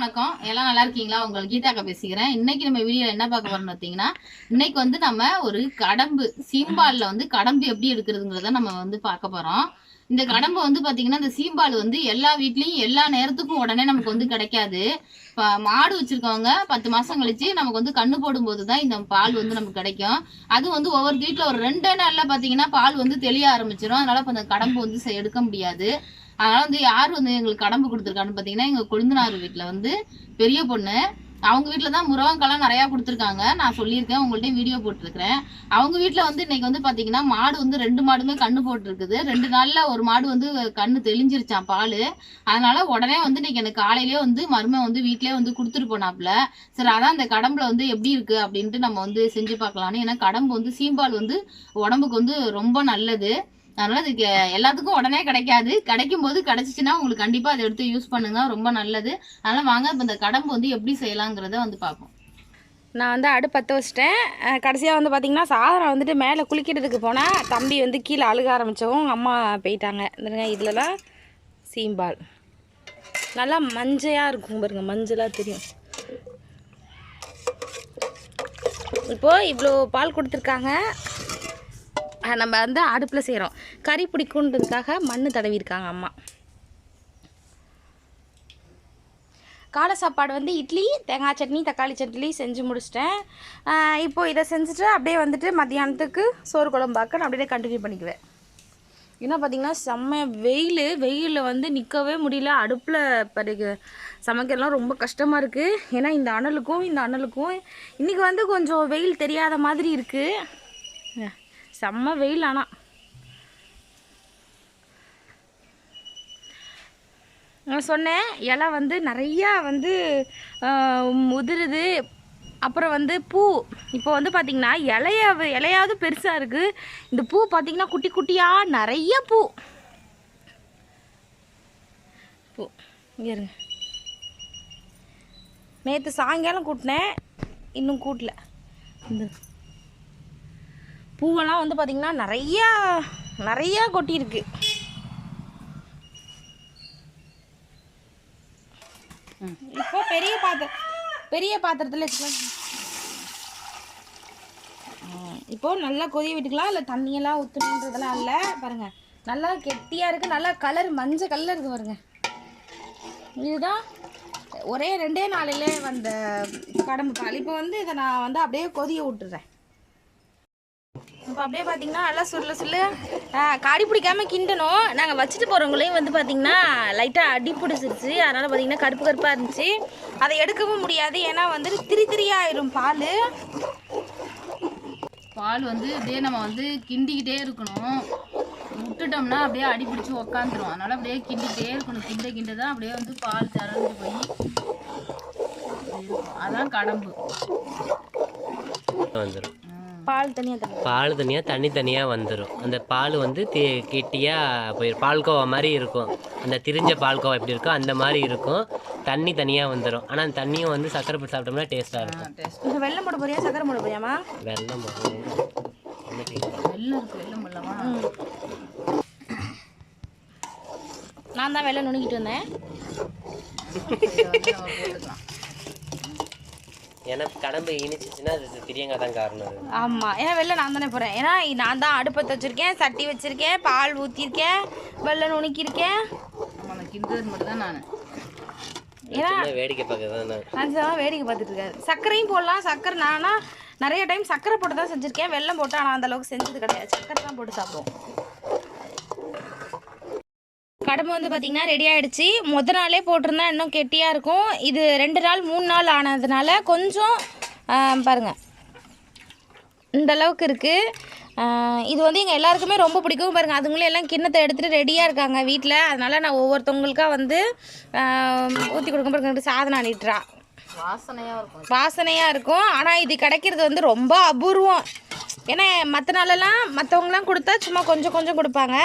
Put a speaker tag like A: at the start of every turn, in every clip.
A: வணக்கம். எல்லாம் நல்லா இருக்கீங்களா? உங்கள் கீதாக்கா பேசிக்கிறேன். இன்னைக்கு நம்ம வீடியோ என்ன பார்க்க போறோம்னு பார்த்தீங்கன்னா இன்னைக்கு வந்து நம்ம ஒரு கடம்பு சீம்பாலில் வந்து கடம்பு எப்படி எடுக்கிறதுங்கிறத நம்ம வந்து பார்க்க போறோம். இந்த கடம்பு வந்து பார்த்தீங்கன்னா இந்த சீம்பால் வந்து எல்லா வீட்லேயும் எல்லா நேரத்துக்கும் உடனே நமக்கு வந்து கிடைக்காது. இப்போ மாடு வச்சுருக்கவங்க பத்து மாதம் கழிச்சு நமக்கு வந்து கண்ணு போடும்போது தான் இந்த பால் வந்து நமக்கு கிடைக்கும். அது வந்து ஒவ்வொரு வீட்டில் ஒரு ரெண்டே நாளில் பார்த்தீங்கன்னா பால் வந்து தெளிய ஆரம்பிச்சிடும் அதனால இப்போ அந்த கடம்பு வந்து எடுக்க முடியாது. அதனால வந்து யார் வந்து எங்களுக்கு கடம்பு கொடுத்துருக்கான்னு பார்த்தீங்கன்னா எங்கள் கொழுந்தனார் வீட்டில் வந்து பெரிய பொண்ணு. அவங்க வீட்டில் தான் முருகங்கெல்லாம் நிறையா கொடுத்துருக்காங்க. நான் சொல்லியிருக்கேன் உங்கள்கிட்ட வீடியோ போட்டிருக்கிறேன். அவங்க வீட்டில் வந்து இன்னைக்கு வந்து பார்த்தீங்கன்னா மாடு வந்து ரெண்டு மாடுமே கண்ணு போட்டிருக்குது. ரெண்டு நாளில் ஒரு மாடு வந்து கண்ணு தெளிஞ்சிருச்சான் பால். அதனால உடனே வந்து இன்னைக்கு எனக்கு காலையிலேயே வந்து மருமை வந்து வீட்டிலே வந்து கொடுத்துட்டு போனாப்புல. சரி அதான் அந்த கடம்புல வந்து எப்படி இருக்கு அப்படின்ட்டு நம்ம வந்து செஞ்சு பார்க்கலான்னு ஏன்னா கடம்பு வந்து சீம்பால் வந்து உடம்புக்கு வந்து ரொம்ப நல்லது. அதனால இதுக்கு எல்லாத்துக்கும் உடனே கிடைக்காது. கிடைக்கும் போது கிடைச்சிச்சுன்னா உங்களுக்கு கண்டிப்பாக அதை எடுத்து யூஸ் பண்ணுங்க. ரொம்ப நல்லது. அதனால வாங்க இப்போ இந்த கடம்பு வந்து எப்படி செய்யலாங்கிறத வந்து பார்ப்போம்.
B: நான் வந்து அடுப்பு பற்ற வச்சிட்டேன். கடைசியாக வந்து பார்த்திங்கன்னா சாதனம் வந்துட்டு மேலே குளிக்கிறதுக்கு போனால் தம்பி வந்து கீழே அழுக ஆரம்பித்தவும் அம்மா போயிட்டாங்க. இந்த இதுலலாம் சீம்பால். நல்லா மஞ்சையாக இருக்கும் பாருங்கள் மஞ்சளாக தெரியும். இப்போது இவ்வளோ பால் கொடுத்துருக்காங்க. நம்ம வந்து அடுப்பில் செய்கிறோம் கறி பிடிக்குன்றதுக்காக மண் தடவிருக்காங்க அம்மா. காலை சாப்பாடு வந்து இட்லி தேங்காய் சட்னி தக்காளி சட்னி செஞ்சு முடிச்சிட்டேன். இப்போது இதை செஞ்சுட்டு அப்படியே வந்துட்டு மத்தியானத்துக்கு சோறு குழம்பாக்க நான் அப்படியே கண்டினியூ பண்ணிக்குவேன். ஏன்னா பார்த்தீங்கன்னா செம்ம வெயில் வெயிலில் வந்து நிற்கவே முடியல. அடுப்பில் பறிக்க சமைக்கிறதுலாம் ரொம்ப கஷ்டமாக இருக்குது ஏன்னா இந்த அனலுக்கும் இந்த அனலுக்கும் இன்றைக்கி வந்து கொஞ்சம் வெயில் தெரியாத மாதிரி இருக்குது செம்ம வெயில் ஆனால் நான் சொன்னேன் இலை வந்து நிறையா வந்து முதிருது உதிருது. அப்புறம் வந்து பூ. இப்போ வந்து பார்த்திங்கன்னா இலைய இலையாவது பெருசாக இருக்குது இந்த பூ பார்த்திங்கன்னா குட்டி குட்டியாக நிறைய பூ. பூ. இங்கே இருங்க. நேற்று சாயங்காலம் கூட்டினேன் இன்னும் கூட்டல. இந்த. பூவெல்லாம் வந்து பார்த்திங்கன்னா நிறையா நிறையா கொட்டியிருக்கு. இப்போ பெரிய பாத்திரம் பெரிய பாத்திரத்தில் வச்சுக்கலாம். நல்லா கொதிய விட்டுக்கலாம். இல்லை தண்ணியெல்லாம் ஊற்றணுன்றதெல்லாம் இல்லை. பாருங்கள் நல்லா கெட்டியாக இருக்குது நல்லா கலர் மஞ்சள் கலர் இருக்குது பாருங்க. இதுதான் ஒரே ரெண்டே நாளிலே வந்த கடம்பு பால் இப்போ வந்து இதை நான் வந்து அப்படியே கொதிய விட்டுறேன். இப்போ அப்படியே பார்த்தீங்கன்னா நல்லா சுருள சுருள காடி பிடிக்காம கிண்டணும். நாங்கள் வச்சுட்டு போகிறவங்களையும் வந்து பார்த்தீங்கன்னா லைட்டாக அடி பிடிச்சிருச்சு. அதனால் பார்த்தீங்கன்னா கருப்பு கருப்பாக இருந்துச்சு. அதை எடுக்கவும் முடியாது. ஏன்னா வந்துட்டு திரி திரியாயிரும் பால்.
A: பால் வந்து அப்படியே நம்ம வந்து கிண்டிக்கிட்டே இருக்கணும். விட்டுட்டோம்னா அப்படியே அடி பிடிச்சி உக்காந்துரும். அதனால அப்படியே கிண்டிக்கிட்டே இருக்கணும். கிண்ட கிண்ட தான் அப்படியே வந்து பால் திறந்து போய். அதான் கடம்பு.
C: வந்துடும்
B: பால் தனியாக
C: பால் தனியாக தண்ணி தனியாக வந்துடும் அந்த பால் வந்து தி கெட்டியாக போய் பால்கோவா மாதிரி இருக்கும். அந்த திரிஞ்ச பால்கோவா எப்படி இருக்கோ அந்த மாதிரி இருக்கும். தண்ணி தனியாக வந்துடும் ஆனால் அந்த தண்ணியும் வந்து சக்கரை போட்டு சாப்பிட்டோம்னா டேஸ்ட்டாக இருக்கும்.
B: வெள்ளம் போட போறியா? சக்கரை போட போறியாமா
C: வெள்ளம்
B: நான் தான் வெள்ளம் நுணுக்கிட்டு வந்தேன்
A: இதை வந்து நம்ம போட்டுக்கலாம்
C: ஏன்னா கடம்பு இனிச்சிச்சுன்னா அது திரியங்காய் தான் காரணம்.
B: ஆமாம் ஏன்னா வெளில நான் தானே போகிறேன் ஏன்னா நான் தான் அடுப்பத்தை வச்சுருக்கேன் சட்டி வச்சுருக்கேன் பால் ஊற்றிருக்கேன் வெள்ளம் நுணுக்கியிருக்கேன்.
A: கிண்டுறது மட்டும் தான் நான்
B: ஏன்னா
C: வேடிக்கை பார்க்க தான் நான்.
B: நான் தான் வேடிக்கை பார்த்துட்டு இருக்காரு சர்க்கரையும் போடலாம். சர்க்கரை நானா நிறைய டைம் சர்க்கரை போட்டு தான் செஞ்சுருக்கேன். வெள்ளம் போட்டு ஆனால் அந்த அளவுக்கு செஞ்சது கிடையாது. சர்க்கரை தான் போட்டு சாப்பிடுவோம். கடம்பு வந்து பார்த்திங்கன்னா ரெடி ஆகிடுச்சு மொதல் நாளே போட்டிருந்தா இன்னும் கெட்டியாக இருக்கும். இது ரெண்டு நாள் மூணு நாள் ஆனதுனால கொஞ்சம் பாருங்கள் பாருங்க. இந்த அளவுக்கு இருக்குது இது வந்து எங்கள் எல்லாருக்குமே ரொம்ப பிடிக்கும். பாருங்கள் அதுங்களே எல்லாம் கிண்ணத்தை எடுத்துகிட்டு ரெடியாக இருக்காங்க வீட்டில் அதனால் நான் ஒவ்வொருத்தவங்களுக்காக வந்து ஊற்றி கொடுக்க பாருங்க சாதனை அணிட்டுறா
A: வாசனையா இருக்கும்.
B: வாசனையாக இருக்கும். ஆனால் இது கிடைக்கிறது வந்து ரொம்ப அபூர்வம். ஏன்னா மற்ற நாளெல்லாம் மற்றவங்களாம் கொடுத்தா சும்மா கொஞ்சம் கொஞ்சம் கொடுப்பாங்க.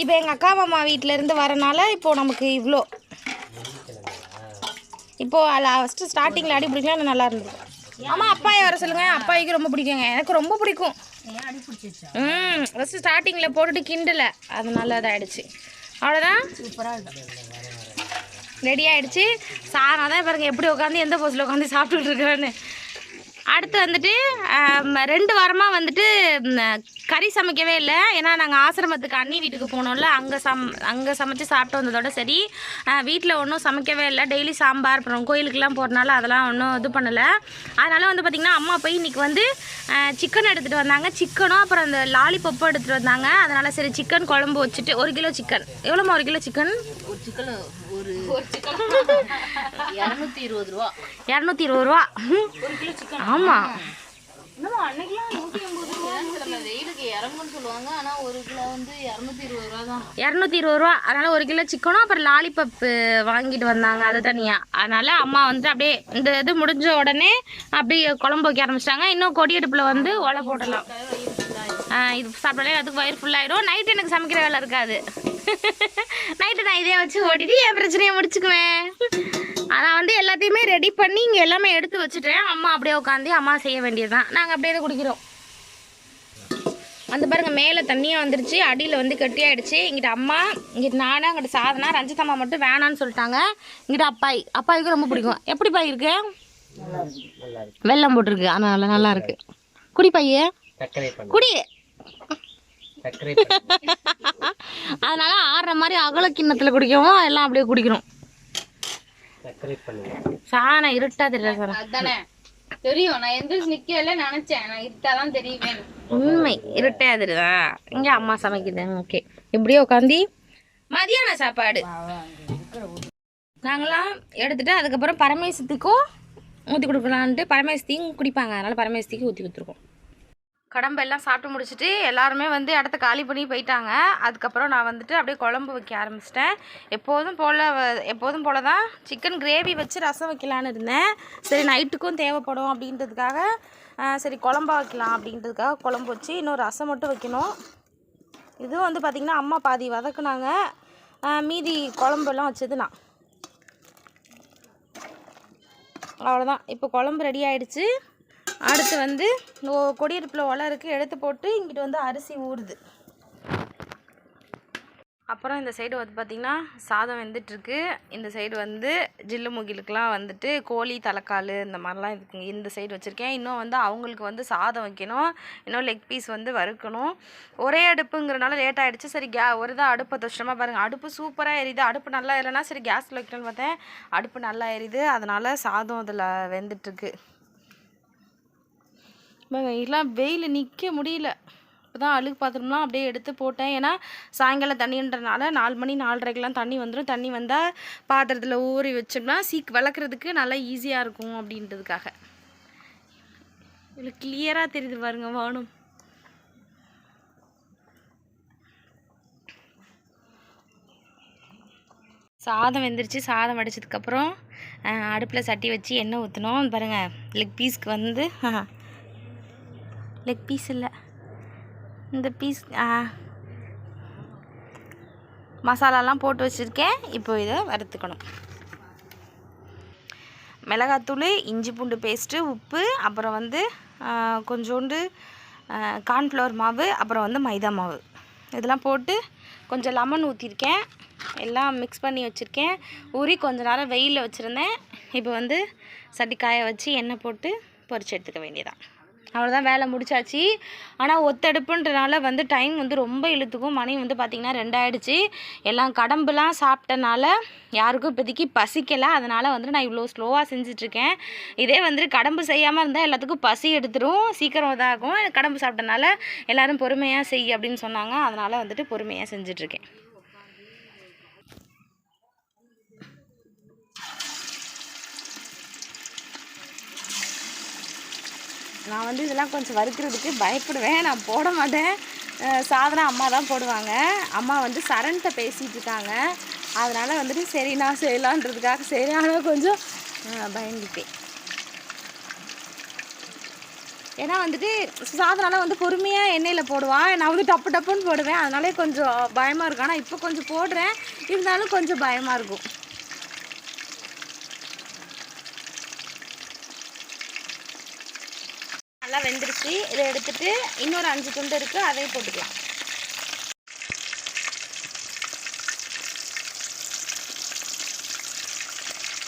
B: இப்போ எங்கள் அக்கா மாமா வீட்டிலேருந்து வரனால இப்போது நமக்கு இவ்வளோ இப்போது ஃபஸ்ட்டு ஸ்டார்டிங்கில் அடி பிடிக்கலாம் நல்லா இருந்தது. ஆமாம் அப்பாயை வர சொல்லுங்கள் அப்பாய்க்கு ரொம்ப பிடிக்குங்க. எனக்கு ரொம்ப பிடிக்கும். ம் ஃபஸ்ட்டு ஸ்டார்டிங்கில் போட்டுட்டு கிண்டல. அதனால இதாகிடுச்சு அவ்வளோதான்
A: சூப்பரா இருக்கு.
B: ரெடி ஆகிடுச்சு சாதம் தான் பாருங்கள் எப்படி உட்காந்து எந்த போஸில் உட்காந்து சாப்பிட்டுட்டு இருக்கிறேன்னு அடுத்து வந்துட்டு ரெண்டு வாரமாக வந்துட்டு கறி சமைக்கவே இல்லை. ஏன்னா நாங்கள் ஆசிரமத்துக்கு அண்ணி வீட்டுக்கு போனோம்ல அங்கே சம் அங்கே சமைச்சு சாப்பிட்டு வந்ததோட சரி. வீட்டில் ஒன்றும் சமைக்கவே இல்லை. டெய்லி சாம்பார் அப்புறம் கோயிலுக்கெலாம் போகிறனால அதெல்லாம் ஒன்றும் இது பண்ணலை. அதனால் வந்து பார்த்திங்கன்னா அம்மா போய் இன்றைக்கி வந்து சிக்கன் எடுத்துகிட்டு வந்தாங்க. சிக்கனும் அப்புறம் அந்த லாலிபப்பும் எடுத்துகிட்டு வந்தாங்க. அதனால் சரி சிக்கன் குழம்பு வச்சுட்டு ஒரு கிலோ சிக்கன் எவ்வளோமா ஒரு கிலோ சிக்கன்
A: ஒரு சிக்கன் ஒரு இரநூத்தி இருபது ரூபா.
B: இரநூத்தி இருபது ரூபா.
A: ஒரு
B: ஆமாம்
A: அன்னைக்கெல்லாம் நூற்றி ஐம்பது ரூபா சில வெயிலுக்கு இறங்குன்னு சொல்லுவாங்க. ஆனால் ஒரு கிலோ வந்து இரநூத்தி இருபது ரூபா தான்.
B: இரநூத்தி இருபது ரூபா. அதனால் ஒரு கிலோ சிக்கனும் அப்புறம் லாலிபப்பு வாங்கிட்டு வந்தாங்க அது தனியாக அதனால் அம்மா வந்து அப்படியே இந்த இது முடிஞ்ச உடனே அப்படியே குழம்பு வைக்க ஆரம்பிச்சிட்டாங்க. இன்னும் கொடியடுப்பில் வந்து ஒலை போடலாம். இது சாப்பிட்டாலே அதுக்கு வயிறு ஃபுல்லாயிடும் நைட்டு எனக்கு சமைக்கிற வேலை இருக்காது. நைட்டு நான் இதே வச்சு ஓட்டிட்டு என் பிரச்சனையை முடிச்சுக்குவேன். ஆனால் வந்து எல்லாத்தையுமே ரெடி பண்ணி இங்கே எல்லாமே எடுத்து வச்சுட்டேன். அம்மா அப்படியே உட்காந்து அம்மா செய்ய வேண்டியது தான் நாங்கள் அப்படியே தான் குடிக்கிறோம். அந்த பாருங்க மேலே தண்ணியாக வந்துருச்சு. அடியில் வந்து கெட்டியாயிடுச்சு. இங்கிட்ட அம்மா இங்கிட்ட நானும் அங்கிட்ட சாதனா ரஞ்சிதம்மா மட்டும் வேணான்னு சொல்லிட்டாங்க. இங்கிட்ட அப்பாய். அப்பாய்க்கு ரொம்ப பிடிக்கும். எப்படி பாய் இருக்கு? வெள்ளம் போட்டிருக்கு. அதனால நல்லா இருக்கு. குடி பையே. குடி. அதனால ஆடுற மாதிரி அகல கிண்ணத்தில் குடிக்கவும் எல்லாம் அப்படியே குடிக்கிறோம்.
C: சர்க்கரை பண்ணுங்க
B: சாண இருட்டா தெரியல சார்.
A: அதானே. தெரியும். நான் எந்திரிச்சு நிக்கல நினைச்சேன். நான் இருட்டாதான் தெரியுவேன்
B: உண்மை. இருட்டே தெரியுதா இங்கே அம்மா சமைக்குது. ஓகே. இப்படியே உட்காந்து மதியான சாப்பாடு. நாங்களாம் எடுத்துட்டு அதுக்கப்புறம் பரமேசத்துக்கும் ஊற்றி கொடுக்கலான்ட்டு பரமேசத்தையும் குடிப்பாங்க. அதனால பரமேசத்துக்கு ஊற்றி கொடுத்துருக்கோம். கடம்பெல்லாம் சாப்பிட்டு முடிச்சுட்டு எல்லாருமே வந்து இடத்த காலி பண்ணி போயிட்டாங்க. அதுக்கப்புறம் நான் வந்துட்டு அப்படியே குழம்பு வைக்க ஆரம்பிச்சிட்டேன். எப்போதும் போல் எப்போதும் போல் தான் சிக்கன் கிரேவி வச்சு ரசம் வைக்கலான்னு இருந்தேன். சரி நைட்டுக்கும் தேவைப்படும் அப்படின்றதுக்காக சரி குழம்பா வைக்கலாம் அப்படின்றதுக்காக குழம்பு வச்சு இன்னும் ரசம் மட்டும் வைக்கணும். இதுவும் வந்து பார்த்திங்கன்னா அம்மா பாதி வதக்குனாங்க. மீதி குழம்பெல்லாம் வச்சது நான். அவ்வளோதான் இப்போ குழம்பு ரெடி ஆகிடுச்சு அடுத்து வந்து கொடியிருப்பில் ஒலை இருக்குது எடுத்து போட்டு இங்கிட்டு வந்து அரிசி ஊறுது. அப்புறம் இந்த சைடு வந்து பார்த்திங்கன்னா சாதம் வெந்துட்டுருக்கு. இந்த சைடு வந்து ஜில்லு முகிலுக்கெலாம் வந்துட்டு கோழி தலைக்கால் இந்த மாதிரிலாம் இருக்குங்க. இந்த சைடு வச்சுருக்கேன். இன்னும் வந்து அவங்களுக்கு வந்து சாதம் வைக்கணும். இன்னும் லெக் பீஸ் வந்து வறுக்கணும். ஒரே அடுப்புங்கிறனால லேட் ஆகிடுச்சு சரி கே ஒரு தான் அடுப்பை தோஷமாக பாருங்கள் அடுப்பு சூப்பராக எரியுது. அடுப்பு நல்லா இல்லைனா சரி கேஸில் வைக்கணும்னு பார்த்தேன். அடுப்பு நல்லா எரியுது. அதனால் சாதம் அதில் வெந்துட்டுருக்கு. இதெல்லாம் வெயில் நிற்க முடியல. இப்போ தான் அழுகு பாத்திரம்லாம் அப்படியே எடுத்து போட்டேன். ஏன்னா சாயங்காலம் தண்ணின்றனால நாலு மணி நாலரைக்கெலாம் தண்ணி வந்துடும் தண்ணி வந்தால் பாத்திரத்தில் ஊறி வச்சோம்னா சீக் விளக்குறதுக்கு நல்லா ஈஸியாக இருக்கும் அப்படின்றதுக்காக. இதில் கிளியராக தெரியுது பாருங்க வானம். சாதம் வெந்துருச்சு. சாதம் வடித்ததுக்கப்புறம் அடுப்பில் சட்டி வச்சு எண்ணெய் ஊற்றணும் பாருங்கள் லெக் பீஸ்க்கு வந்து லெக் பீஸ் இல்லை. இந்த பீஸ் மசாலாலாம் போட்டு வச்சுருக்கேன். இப்போ இதை வறுத்துக்கணும். மிளகாத்தூள் இஞ்சி பூண்டு பேஸ்ட்டு உப்பு அப்புறம் வந்து கொஞ்சோண்டு கார்ன்ஃப்ளவர் மாவு அப்புறம் வந்து மைதா மாவு. இதெல்லாம் போட்டு கொஞ்சம் லெமன் ஊற்றிருக்கேன் எல்லாம் மிக்ஸ் பண்ணி வச்சுருக்கேன். ஊறி கொஞ்ச நேரம் வெயிலில் வச்சுருந்தேன். இப்போ வந்து சட்டி காய வச்சு எண்ணெய் போட்டு பொரிச்சு எடுத்துக்க வேண்டியதான் அவ்வளோதான் வேலை முடிச்சாச்சு. ஆனால் ஒத்தடுப்புன்றனால வந்து டைம் வந்து ரொம்ப இழுத்துக்கும். மணி வந்து பார்த்திங்கன்னா ரெண்டாயிடுச்சு. எல்லாம் கடம்புலாம் சாப்பிட்டனால யாருக்கும் இப்போதைக்கு பசிக்கலை. அதனால் வந்துட்டு நான் இவ்வளோ ஸ்லோவாக செஞ்சிட்ருக்கேன். இதே வந்துட்டு கடம்பு செய்யாமல் இருந்தால் எல்லாத்துக்கும் பசி எடுத்துரும். சீக்கிரம் இதாகும். கடம்பு சாப்பிட்டனால எல்லோரும் பொறுமையாக செய் அப்படின்னு சொன்னாங்க. அதனால் வந்துட்டு பொறுமையாக செஞ்சிட்ருக்கேன். நான் வந்து இதெல்லாம் கொஞ்சம் வறுக்கிறதுக்கு பயப்படுவேன். நான் போட மாட்டேன். சாதனம் அம்மா தான் போடுவாங்க. அம்மா வந்து சரண்கிட்ட பேசிகிட்டு இருக்காங்க. அதனால் வந்துட்டு சரி நான் செய்யலான்றதுக்காக சரி ஆனால் கொஞ்சம் பயந்துட்டேன். ஏன்னா வந்துட்டு சாதனாலாம் வந்து பொறுமையாக எண்ணெயில் போடுவான் நான் வந்து டப்பு டப்புன்னு போடுவேன். அதனாலே கொஞ்சம் பயமாக இருக்கும். ஆனால் இப்போ கொஞ்சம் போடுறேன். இருந்தாலும் கொஞ்சம் பயமாக இருக்கும். வெந்துருச்சு இதை எடுத்துட்டு இன்னொரு அஞ்சு துண்டு இருக்குது அதையும் போட்டுக்கலாம்.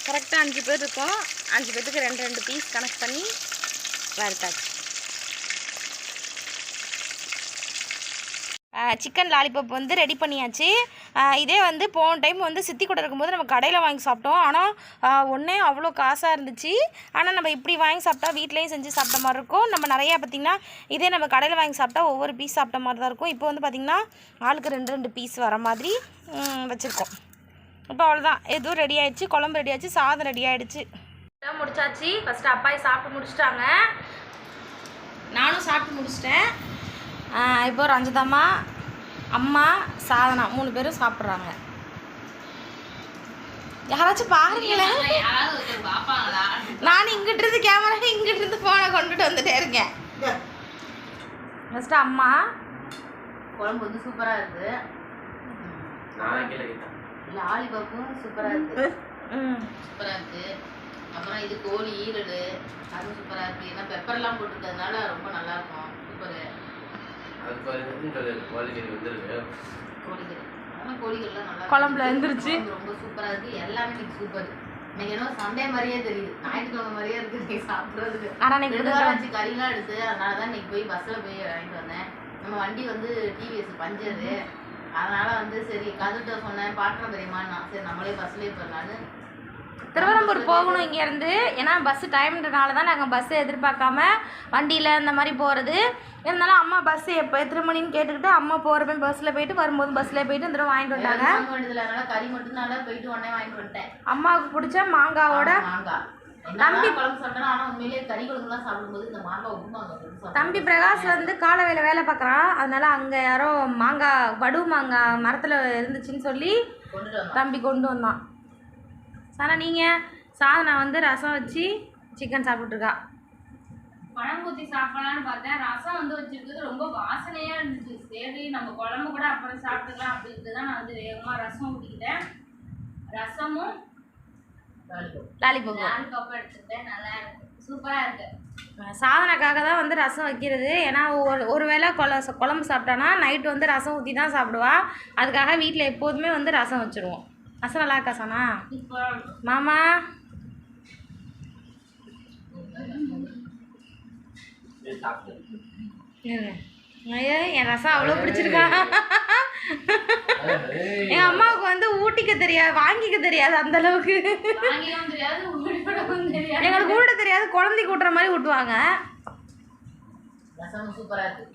B: கரெக்டாக அஞ்சு பேர் இருக்கோம். அஞ்சு பேர்த்துக்கு ரெண்டு ரெண்டு பீஸ் கனெக்ட் பண்ணி வறுத்தாச்சு. சிக்கன் லாலிபப் வந்து ரெடி பண்ணியாச்சு. இதே வந்து போன டைம் வந்து சித்தி கூட இருக்கும்போது நம்ம கடையில் வாங்கி சாப்பிட்டோம். ஆனால் ஒன்றே அவ்வளோ காசாக இருந்துச்சு. ஆனால் நம்ம இப்படி வாங்கி சாப்பிட்டா வீட்லேயும் செஞ்சு சாப்பிட்ட மாதிரி இருக்கும். நம்ம நிறையா பார்த்திங்கன்னா இதே நம்ம கடையில் வாங்கி சாப்பிட்டா ஒவ்வொரு பீஸ் சாப்பிட்ட மாதிரி தான் இருக்கும். இப்போ வந்து பார்த்திங்கன்னா ஆளுக்கு ரெண்டு ரெண்டு பீஸ் வர மாதிரி வச்சுருக்கோம். இப்போ அவ்வளோதான் எதுவும் ரெடி ஆகிடுச்சு குழம்பு ரெடி ஆகிடுச்சு சாதம் ரெடி ஆகிடுச்சு முடிச்சாச்சு. ஃபஸ்ட்டு அப்பாயை சாப்பிட்டு முடிச்சிட்டாங்க. நானும் சாப்பிட்டு முடிச்சிட்டேன். இப்போ ஒரு அஞ்சுதாம்மா அம்மா சாதனா மூணு பேரும் சாப்பிட்றாங்க. யாராச்சும் பாருங்களேன். நான் இங்கிட்டு இருந்து கேமரா இங்கிட்டு இருந்து ஃபோனை கொண்டுட்டு வந்துட்டே இருக்கேன். ஃபஸ்ட்டு அம்மா.
A: குழம்பு வந்து சூப்பரா இருக்கு.
C: நான் கீழே கிட்டேன்
A: லாலிபப்பும் சூப்பரா இருக்கு.
B: ம்.
A: சூப்பரா இருக்கு. அப்புறம் இது கோழி ஈரல் அதுவும் சூப்பரா இருக்கு. ஏன்னா பெப்பர்லாம் போட்டுருக்கிறதுனால ரொம்ப நல்லா இருக்கும். சூப்பர்
B: குழம்புல வெந்துருச்சு.
A: குழம்பு ரொம்ப சூப்பரா இருக்கு. எல்லாமே இன்னைக்கு சூப்பர் இன்னைக்கு என்ன சண்டே மாதிரியே தெரியுது. ஞாயிற்றுக்கிழமை மாதிரியே இருக்கு இன்னைக்கு சாப்பிட்றதுக்கு.
B: ஆனால் இன்னைக்கு
A: கறிலாம் எடுத்து. அதனால தான் இன்னைக்கு போய் பஸ்ஸில் போய் வாங்கிட்டு வந்தேன். நம்ம வண்டி வந்து டிவிஎஸ் பஞ்சரு அதனால வந்து சரி கதுட்ட சொன்னேன் பார்க்குறேன் தெரியுமான்னா சரி நம்மளே பஸ்லேயே போயிடலான்னு.
B: திருவரம்பூர் போகணும் இங்கேருந்து. ஏன்னா பஸ்ஸு டைம்ன்றனால தான் நாங்கள் பஸ்ஸை எதிர்பார்க்காம வண்டியில் இந்த மாதிரி போகிறது இருந்தாலும் அம்மா பஸ்ஸு எப்போ எத்தனை மணின்னு கேட்டுக்கிட்டு அம்மா போகிறப்ப பஸ்ஸில் போயிட்டு வரும்போது பஸ்ஸில் போயிட்டு இந்த தடவை வாங்கிட்டு வந்தாங்க.
A: கறி மட்டும் நல்லா போயிட்டு உடனே வாங்கிட்டு வந்துட்டேன்.
B: அம்மாவுக்கு பிடிச்ச மாங்காவோட
A: மாங்காய். தம்பி
B: தம்பி பிரகாஷ் வந்து காலவேல வேலை பார்க்குறான். அதனால அங்கே யாரோ மாங்காய் வடு மாங்காய் மரத்தில் இருந்துச்சுன்னு சொல்லி தம்பி கொண்டு வந்தான். ஆனால் நீங்கள் சாதனை வந்து ரசம் வச்சு சிக்கன் சாப்பிட்ருக்கா
D: பழம் ஊற்றி சாப்பிடலான்னு பார்த்தேன். ரசம் வந்து வச்சிருக்கிறது ரொம்ப வாசனையாக இருந்துச்சு. சரி நம்ம குழம்பு கூட அப்புறம் சாப்பிட்டுக்கலாம் அப்படின்ட்டு தான் நான் வந்து வேகமாக ரசம் ஊற்றிக்கிட்டேன் ரசமும்
B: லாலிபப்பு.
D: நாலு கப் எடுத்துக்கிட்டேன். நல்லா இருக்கு. சூப்பராக இருக்கு.
B: சாதனைக்காக தான் வந்து ரசம் வைக்கிறது. ஏன்னா ஒரு ஒரு வேளை கொல குழம்பு சாப்பிட்டானா நைட்டு வந்து ரசம் ஊற்றி தான் சாப்பிடுவா. அதுக்காக வீட்டில் எப்போதுமே வந்து ரசம் வச்சுருவோம். ரசம் நல்லா இருக்கா சானா?
D: சூப்பராக
B: மாமா. ஐயோ என் ரசம் அவ்வளோ பிடிச்சிருக்கா? எங்கள் அம்மாவுக்கு வந்து ஊட்டிக்க தெரியாது வாங்கிக்க தெரியாது அந்த அளவுக்கு. எங்களுக்கு ஊட்ட தெரியாது குழந்தைக்கு ஊட்டுற மாதிரி ஊட்டுவாங்க.
A: ரசம் சூப்பரா இருக்கு.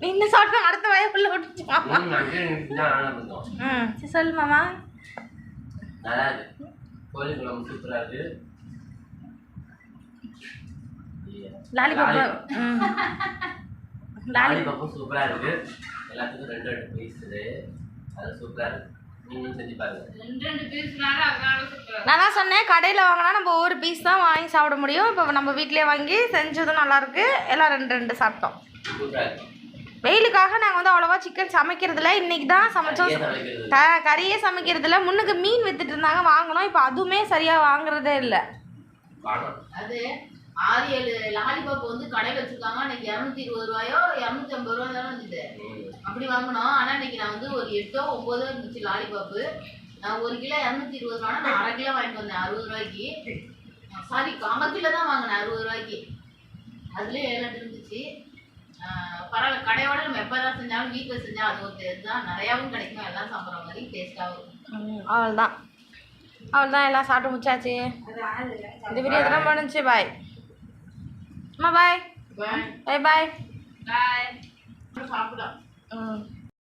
B: நீ என்ன சாப்பிட்டு அடுத்த வயப்புள்ள விட்டுச்சு மாமா ம் சரி சொல்லு மாமா.
C: நல்லா இருக்கு கோழி குழம்பு சூப்பரா இருக்கு.
B: லாலிபப்பு ம். லாலி
C: லாலிபப்பும் சூப்பரா இருக்கு. எல்லாத்துக்கும் ரெண்டு ரெண்டு பீஸ் அது சூப்பரா இருக்கு. நீங்களும் செஞ்சு பாருங்க.
D: ரெண்டு ரெண்டு பீஸ்னால அதனால சூப்பராக
B: நான் தான் சொன்னேன் கடையில் வாங்கினா நம்ம ஒரு பீஸ் தான் வாங்கி சாப்பிட முடியும். இப்போ நம்ம வீட்டிலே வாங்கி செஞ்சதும் நல்லாயிருக்கு எல்லாம் ரெண்டு ரெண்டு சாப்பிட்டோம். வெயிலுக்காக நாங்கள் வந்து அவ்வளோவா சிக்கன் சமைக்கிறதில்ல. இன்னைக்கு தான் சமைச்சோம். க கறியே சமைக்கிறதில்ல. முன்னுக்கு மீன் வித்துட்டு இருந்தாங்க வாங்கினோம். இப்போ அதுவுமே சரியாக வாங்குறதே இல்லை.
A: அது ஆறு ஏழு லாலிபாப் வந்து கடையில் வச்சிருக்காங்க. அன்னைக்கு இரநூத்தி இருபது ரூபாயோ இரநூத்தி ஐம்பது ரூபா தானே இருந்தது. அப்படி வாங்கினோம். ஆனால் இன்னைக்கு நான் வந்து ஒரு எட்டோ ஒம்போதோ இருந்துச்சு லாலிபாப்பு. நான் ஒரு கிலோ இரநூத்தி இருபது ரூபானா நான் அரை கிலோ வாங்கிட்டு வந்தேன் அறுபது ரூபாய்க்கு. சாரி காம கிலோ தான் வாங்கினேன் அறுபது ரூபாய்க்கு. அதுலேயே ஏழு இருந்துச்சு. பரவாயில்ல. கடையோட நம்ம எப்போ தான் செஞ்சாலும் வீட்டில் செஞ்சால் அது ஒரு டேஸ்ட் தான். நிறையாவும் கிடைக்கும். எல்லாம் சாப்பிட்ற மாதிரி டேஸ்ட்டாகவும் இருக்கும்
B: அவ்வளோதான் அவ்வளோதான் எல்லாம் சாப்பிட்டு முடிச்சாச்சு. இந்த வீடியோ முடிஞ்சு பாய் அம்மா பாய் பாய் பாய்
D: பாய்
A: சாப்பிடலாம்.
B: ம்.